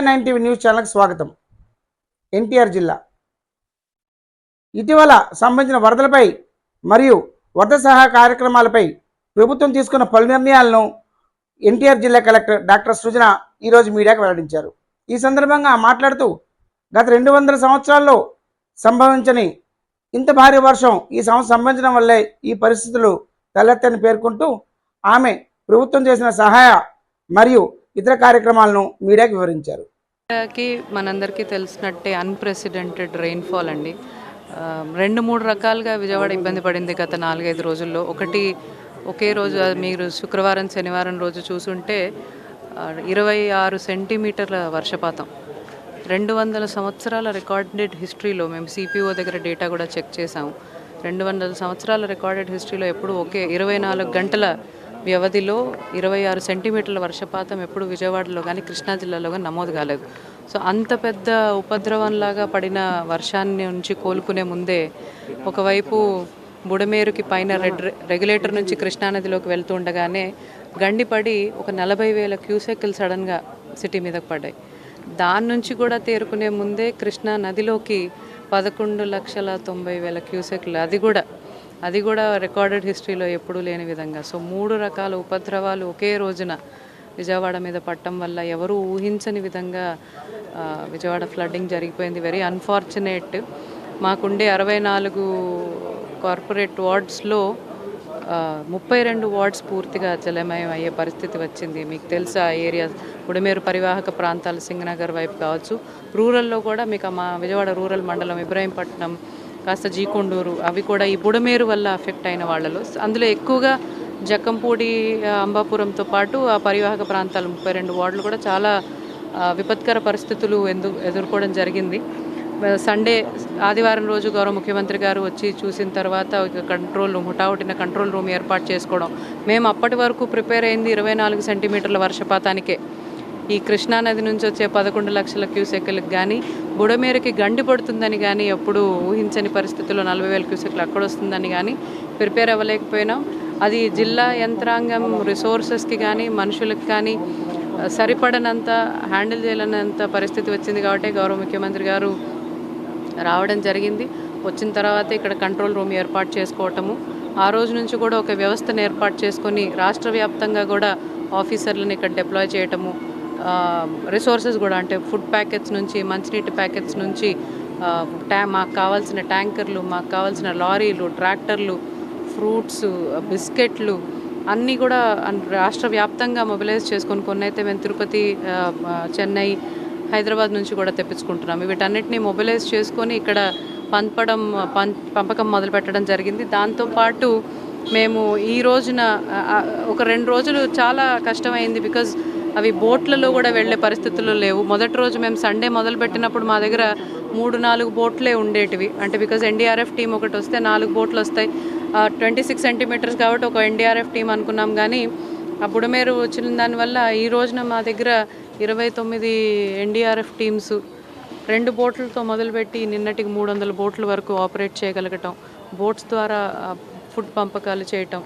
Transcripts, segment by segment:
India nine TV news ఛానల్కి స్వాగతం. ఎన్టీఆర్ జిల్లా. ఇటీవల సంబంధించిన వరదలపై మరియు వరద సహాయ కార్యక్రమాలపై ప్రభుత్వం తీసుకున్న పలు నిర్ణయాలను ఎన్టీఆర్ జిల్లా కలెక్టర్ డాక్టర్ సృజన ఈరోజు మీడియాకు వెల్లడించారు. ఈ సందర్భంగా మాట్లాడుతూ గత రెండు వందల సంవత్సరాల్లో సంభవించని ఇంత భారీ వర్షం ఈ సంవత్సరం సంభవించడం వల్లే ఈ పరిస్థితులు తలెత్తని పేర్కొంటూ ఆమె ప్రభుత్వం చేసిన సహాయ మరియు ఇతర కార్యక్రమాలను మీడియాకు వివరించారు. కి మనందరికీ తెలిసినట్టే అన్ప్రెసిడెంటెడ్ రెయిన్ఫాల్ అండి. రెండు మూడు రకాలుగా విజయవాడ ఇబ్బంది పడింది గత నాలుగైదు రోజుల్లో. ఒకటి ఒకే రోజు అది మీరు శుక్రవారం శనివారం రోజు చూసుంటే ఇరవై ఆరు సెంటీమీటర్ల వర్షపాతం. రెండు వందల సంవత్సరాల రికార్డెడ్ హిస్టరీలో మేము సిపిఓ దగ్గర డేటా కూడా చెక్ చేసాము రెండు వందల సంవత్సరాల రికార్డెడ్ హిస్టరీలో ఎప్పుడు ఒకే ఇరవై నాలుగు గంటల వ్యవధిలో ఇరవై ఆరు సెంటీమీటర్ల వర్షపాతం ఎప్పుడు విజయవాడలో కానీ కృష్ణా జిల్లాలో కానీ నమోదు కాలేదు. సో అంత పెద్ద ఉపద్రవంలాగా పడిన వర్షాన్ని నుంచి కోలుకునే ముందే ఒకవైపు బుడమేరుకి పైన రెడ్ రెగ్యులేటర్ నుంచి కృష్ణానదిలోకి వెళ్తూ ఉండగానే గండిపడి ఒక నలభై వేల క్యూసెక్లు సడన్గా సిటీ మీదకు పడ్డాయి. దాని నుంచి కూడా తేరుకునే ముందే కృష్ణా నదిలోకి పదకొండు లక్షల తొంభై వేల క్యూసెక్లు అది కూడా అది కూడా రికార్డెడ్ హిస్టరీలో ఎప్పుడూ లేని విధంగా. సో మూడు రకాల ఉపద్రవాలు ఒకే రోజున విజయవాడ మీద పట్టడం వల్ల ఎవరూ ఊహించని విధంగా విజయవాడ ఫ్లడ్డింగ్ జరిగిపోయింది. Very unfortunate. మాకుండే అరవై నాలుగు కార్పొరేట్ వార్డ్స్లో ముప్పై రెండు వార్డ్స్ పూర్తిగా జలమయం అయ్యే పరిస్థితి వచ్చింది. మీకు తెలుసా ఆ ఏరియా ఉడమేరు పరివాహక ప్రాంతాలు సింగనగర్ వైపు కావచ్చు. రూరల్లో కూడా మీకు మా విజయవాడ రూరల్ మండలం ఇబ్రాహీంపట్నం కాస్త జీకొండూరు అవి కూడా ఈ బుడమేరు వల్ల అఫెక్ట్ అయిన వాళ్ళలో. అందులో ఎక్కువగా జక్కంపూడి అంబాపురంతో పాటు ఆ పరివాహక ప్రాంతాలు ముప్పై రెండు వార్డులు కూడా చాలా విపత్కర పరిస్థితులు ఎందు ఎదుర్కోవడం జరిగింది. సండే ఆదివారం రోజు గౌరవ ముఖ్యమంత్రి గారు వచ్చి చూసిన తర్వాత ఒక కంట్రోల్ రూమ్ హుటాహుటిన కంట్రోల్ రూమ్ ఏర్పాటు చేసుకోవడం. మేము అప్పటి వరకు ప్రిపేర్ అయింది ఇరవై నాలుగు సెంటీమీటర్ల వర్షపాతానికే. ఈ కృష్ణానది నుంచి వచ్చే పదకొండు లక్షల క్యూసెక్లకు కానీ బుడమేరకి గండి పడుతుందని కానీ ఎప్పుడు ఊహించని పరిస్థితుల్లో నలభై వేల క్యూసెక్లు అక్కడ వస్తుందని కానీ ప్రిపేర్ అవ్వలేకపోయినాం. అది జిల్లా యంత్రాంగం రిసోర్సెస్కి కానీ మనుషులకు కానీ సరిపడనంత హ్యాండిల్ చేయలేనంత పరిస్థితి వచ్చింది కాబట్టి గౌరవ ముఖ్యమంత్రి గారు రావడం జరిగింది. వచ్చిన తర్వాత ఇక్కడ కంట్రోల్ రూమ్ ఏర్పాటు చేసుకోవటము. ఆ రోజు నుంచి కూడా ఒక వ్యవస్థను ఏర్పాటు చేసుకొని రాష్ట్ర వ్యాప్తంగా కూడా ఆఫీసర్లను ఇక్కడ డిప్లాయ్ చేయటము. రిసోర్సెస్ కూడా అంటే ఫుడ్ ప్యాకెట్స్ నుంచి మంచినీటి ప్యాకెట్స్ నుంచి ట్యా మాకు కావాల్సిన ట్యాంకర్లు మాకు కావాల్సిన లారీలు ట్రాక్టర్లు ఫ్రూట్స్ బిస్కెట్లు అన్నీ కూడా రాష్ట్ర వ్యాప్తంగా మొబిలైజ్ చేసుకొని కొన్ని అయితే మేము తిరుపతి చెన్నై హైదరాబాద్ నుంచి కూడా తెప్పించుకుంటున్నాం వీటన్నిటిని మొబిలైజ్ చేసుకొని ఇక్కడ పంపడం పం పంపకం మొదలు పెట్టడం జరిగింది. దాంతోపాటు మేము ఈ రోజున ఒక రెండు రోజులు చాలా కష్టమైంది బికాజ్ అవి బోట్లలో కూడా వెళ్ళే పరిస్థితుల్లో లేవు. మొదటి రోజు మేము సండే మొదలు పెట్టినప్పుడు మా దగ్గర మూడు నాలుగు బోట్లే ఉండేటివి. అంటే బికాజ్ ఎన్డీఆర్ఎఫ్ టీం ఒకటి వస్తే నాలుగు బోట్లు వస్తాయి. ట్వంటీ సిక్స్ సెంటీమీటర్స్ కాబట్టి ఒక ఎన్డీఆర్ఎఫ్ టీం అనుకున్నాం కానీ ఆ బుడమేరు వచ్చిన దానివల్ల ఈ రోజున మా దగ్గర ఇరవై తొమ్మిది ఎన్డీఆర్ఎఫ్ టీమ్స్ రెండు బోట్లతో మొదలుపెట్టి నిన్నటికి మూడు వందల బోట్ల వరకు ఆపరేట్ చేయగలగటం. బోట్స్ ద్వారా ఫుడ్ పంపకాలు చేయటం.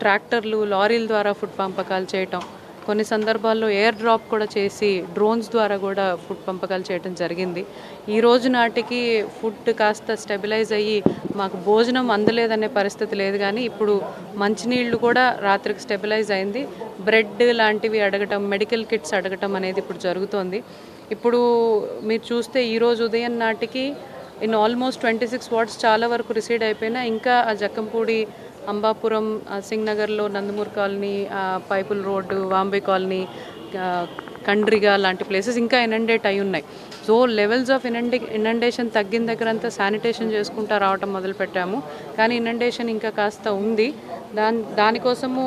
ట్రాక్టర్లు లారీల ద్వారా ఫుడ్ పంపకాలు చేయటం. కొన్ని సందర్భాల్లో ఎయిర్ డ్రాప్ కూడా చేసి డ్రోన్స్ ద్వారా కూడా ఫుడ్ పంపకాలు చేయటం జరిగింది. ఈ రోజు నాటికి ఫుడ్ కాస్త స్టెబిలైజ్ అయ్యి మాకు భోజనం అందలేదనే పరిస్థితి లేదు కానీ ఇప్పుడు మంచినీళ్ళు కూడా రాత్రికి స్టెబిలైజ్ అయింది. బ్రెడ్ లాంటివి అడగటం మెడికల్ కిట్స్ అడగటం అనేది ఇప్పుడు జరుగుతోంది. ఇప్పుడు మీరు చూస్తే ఈరోజు ఉదయం నాటికి in almost twenty six wards చాలా వరకు రిసీడ్ అయిపోయినా ఇంకా ఆ జక్కంపూడి అంబాపురం సింగ్ నగర్లో Nandamur colony Pipula road Vambay colony ఆ, కండ్రిగా లాంటి ప్లేసెస్ ఇంకా ఇనండేట్ అయి ఉన్నాయి. So levels of inundate inundation తగ్గిన దగ్గర అంతా శానిటేషన్ చేసుకుంటా రావటం మొదలుపెట్టాము. కానీ ఇనండేషన్ ఇంకా కాస్త ఉంది. దాని దానికోసము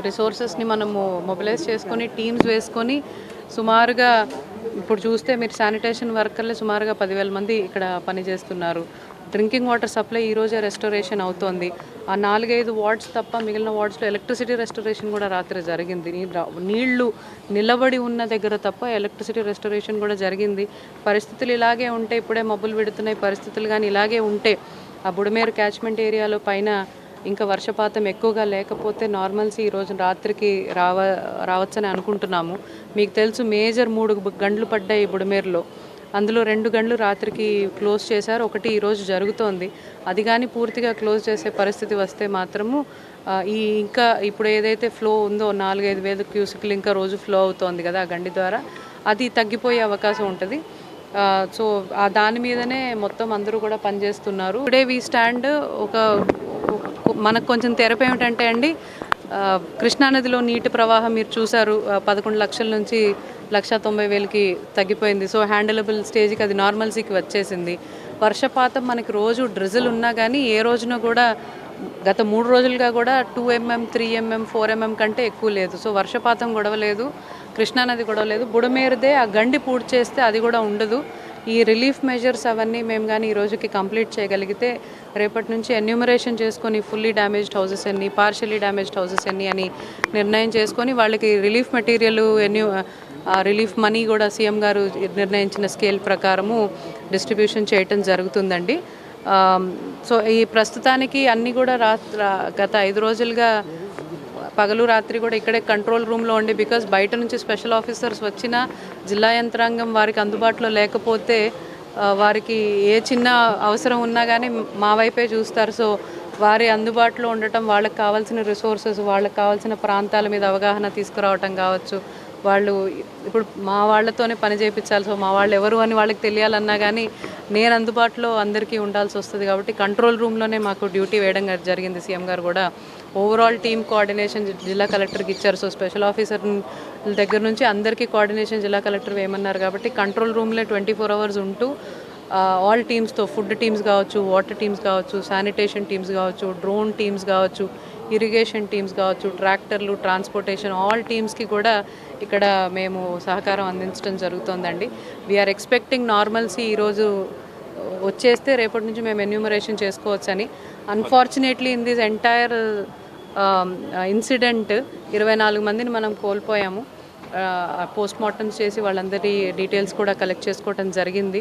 రిసోర్సెస్ని మనము మొబిలైజ్ చేసుకొని టీమ్స్ వేసుకొని సుమారుగా ఇప్పుడు చూస్తే మీరు శానిటేషన్ వర్కర్లే సుమారుగా పదివేల మంది ఇక్కడ పనిచేస్తున్నారు. డ్రింకింగ్ వాటర్ సప్లై ఈ రోజే రెస్టోరేషన్ అవుతోంది. ఆ నాలుగైదు వార్డ్స్ తప్ప మిగిలిన వార్డ్స్లో ఎలక్ట్రిసిటీ రెస్టోరేషన్ కూడా రాత్రి జరిగింది. నీళ్ళు నిలబడి ఉన్న దగ్గర తప్ప ఎలక్ట్రిసిటీ రెస్టోరేషన్ కూడా జరిగింది. పరిస్థితులు ఇలాగే ఉంటే ఇప్పుడే మబ్బులు పెడుతున్నాయి పరిస్థితులు కానీ ఇలాగే ఉంటే ఆ బుడమేరు క్యాచ్మెంట్ ఏరియాలో పైన ఇంకా వర్షపాతం ఎక్కువగా లేకపోతే నార్మల్సీ ఈరోజు రాత్రికి రావ రావచ్చని అనుకుంటున్నాము. మీకు తెలుసు మేజర్ మూడు గంటలు పడ్డాయి బుడమేరులో. అందులో రెండు గంటలు రాత్రికి క్లోజ్ చేశారు ఒకటి ఈరోజు జరుగుతోంది. అది కానీ పూర్తిగా క్లోజ్ చేసే పరిస్థితి వస్తే మాత్రము ఈ ఇంకా ఇప్పుడు ఏదైతే ఫ్లో ఉందో నాలుగైదు వేల క్యూసిక్లు ఇంకా రోజు ఫ్లో అవుతోంది కదా ఆ గండి ద్వారా అది తగ్గిపోయే అవకాశం ఉంటుంది. సో దాని మీదనే మొత్తం అందరూ కూడా పనిచేస్తున్నారు. టుడే వీ స్టాండ్ ఒక మనకు కొంచెం తెరపు ఏమిటంటే అండి కృష్ణానదిలో నీటి ప్రవాహం మీరు చూశారు పదకొండు లక్షల నుంచి లక్ష తొంభై వేలకి తగ్గిపోయింది. సో హ్యాండిలబుల్ స్టేజ్కి అది నార్మల్సీకి వచ్చేసింది. వర్షపాతం మనకి రోజు డ్రిజిల్ ఉన్నా కానీ ఏ రోజున కూడా గత మూడు రోజులుగా కూడా two mm three mm four mm కంటే ఎక్కువ లేదు. సో వర్షపాతం గొడవ లేదు కృష్ణానది గొడవ లేదు. బుడమేరుదే ఆ గండి పూర్తి చేస్తే అది కూడా ఉండదు. ఈ రిలీఫ్ మెజర్స్ అవన్నీ మేము కానీ ఈ రోజుకి కంప్లీట్ చేయగలిగితే రేపటి నుంచి ఎన్యూమరేషన్ చేసుకొని ఫుల్లీ డ్యామేజ్డ్ హౌసెస్ ఎన్ని పార్షియలీ డ్యామేజ్డ్ హౌసెస్ ఎన్ని అని నిర్ణయం చేసుకొని వాళ్ళకి రిలీఫ్ మెటీరియల్ ఎన్యూ రిలీఫ్ మనీ కూడా సీఎం గారు నిర్ణయించిన స్కేల్ ప్రకారము డిస్ట్రిబ్యూషన్ చేయటం జరుగుతుందండి. సో ఈ ప్రస్తుతానికి అన్నీ కూడా రాత్ర గత ఐదు రోజులుగా పగలు రాత్రి కూడా ఇక్కడే కంట్రోల్ రూమ్లో ఉండి బికాస్ బయట నుంచి స్పెషల్ ఆఫీసర్స్ వచ్చినా జిల్లా యంత్రాంగం వారికి అందుబాటులో లేకపోతే వారికి ఏ చిన్న అవసరం ఉన్నా కానీ మా వైపే చూస్తారు. సో వారి అందుబాటులో ఉండటం వాళ్ళకి కావాల్సిన రిసోర్సెస్ వాళ్ళకి కావాల్సిన ప్రాంతాల మీద అవగాహన తీసుకురావటం కావచ్చు. వాళ్ళు ఇప్పుడు మా వాళ్ళతోనే పని చేయించాలి సో మా వాళ్ళు ఎవరు అని వాళ్ళకి తెలియాలన్నా కానీ నేను అందుబాటులో అందరికీ ఉండాల్సి వస్తుంది. కాబట్టి కంట్రోల్ రూమ్లోనే మాకు డ్యూటీ వేయడం జరిగింది. సీఎం గారు కూడా ఓవరాల్ టీమ్ కోఆర్డినేషన్ జిల్లా కలెక్టర్కి ఇచ్చారు. సో స్పెషల్ ఆఫీసర్ దగ్గర నుంచి అందరికీ కోఆర్డినేషన్ జిల్లా కలెక్టర్ వేయమన్నారు కాబట్టి కంట్రోల్ రూమ్లో ట్వంటీ ఫోర్ అవర్స్ ఉంటూ ఆల్ టీమ్స్తో ఫుడ్ టీమ్స్ కావచ్చు వాటర్ టీమ్స్ కావచ్చు శానిటేషన్ టీమ్స్ కావచ్చు డ్రోన్ టీమ్స్ కావచ్చు ఇరిగేషన్ టీమ్స్ కావచ్చు ట్రాక్టర్లు ట్రాన్స్పోర్టేషన్ ఆల్ టీమ్స్కి కూడా ఇక్కడ మేము సహకారం అందించడం జరుగుతోందండి. వీఆర్ ఎక్స్పెక్టింగ్ నార్మల్సీ ఈరోజు వచ్చేస్తే రేపటి నుంచి మేము ఎన్యూమరేషన్ చేసుకోవచ్చని. Unfortunately in this entire incident ఇరవై నాలుగు మందిని మనం కోల్పోయాము. పోస్ట్ మార్టం చేసి వాళ్ళందరి డీటెయిల్స్ కూడా కలెక్ట్ చేసుకోవటం జరిగింది.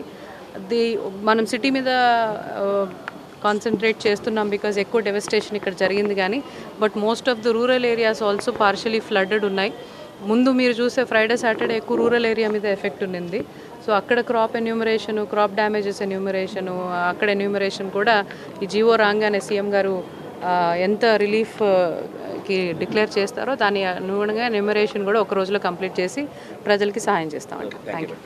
ది మనం సిటీ మీద కాన్సన్ట్రేట్ చేస్తున్నాం బికాజ్ ఎక్కువ డెవస్టేషన్ ఇక్కడ జరిగింది కానీ but most of the rural areas also partially flooded ఉన్నాయి. ముందు మీరు చూసే ఫ్రైడే సాటర్డే ఎక్కువ రూరల్ ఏరియా మీద ఎఫెక్ట్ ఉన్నింది. సో అక్కడ crop enumeration crop damages enumeration అక్కడ ఎన్యూమరేషన్ కూడా ఈ జీవో రాగానే సీఎం గారు ఎంత రిలీఫ్కి డిక్లేర్ చేస్తారో దాని అనుగుణంగా ఎన్యూమరేషన్ కూడా ఒక రోజులో కంప్లీట్ చేసి ప్రజలకి సహాయం చేస్తామండి. Thank you